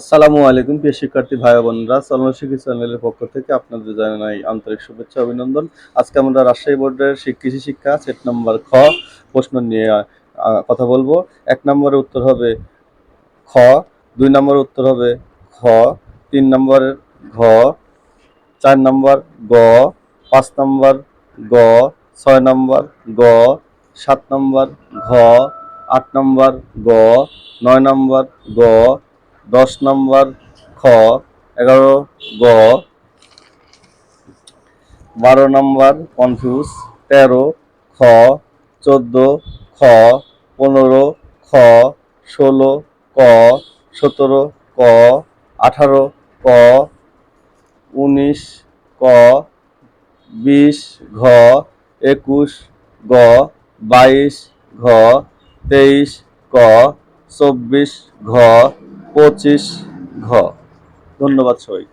আসসালামু আলাইকুম, প্রিয় শিক্ষার্থী ভাই বোনরা। চলন শিক্ষা চ্যানেলের পক্ষ থেকে আপনাদের জানাই আন্তরিক শুভেচ্ছা অভিনন্দন। আজকে আমরা রাজশাহী বোর্ডের কৃষি শিক্ষা, সেট নম্বর খ, প্রশ্ন নিয়ে কথা বলব। এক নম্বরের উত্তর হবে খ, দুই নম্বরের উত্তর হবে খ তিন নম্বরের ঘ, চার নম্বর গ, পাঁচ নম্বর গ, ছয় নম্বর গ, সাত নম্বর ঘ, আট নম্বর গ, নয় নম্বর গ দশ নম্বর খ, এগারো গ, বারো নম্বর কনফিউজ, তেরো খ, চোদ্দ খ, পনেরো খ, ষোলো ক, সতেরো ক, আঠারো ক, উনিশ ক, বিশ ঘ, একুশ গ বাইশ ঘ, তেইশ ক, চব্বিশ ঘ পঁচিশ ঘ। ধন্যবাদ সবাই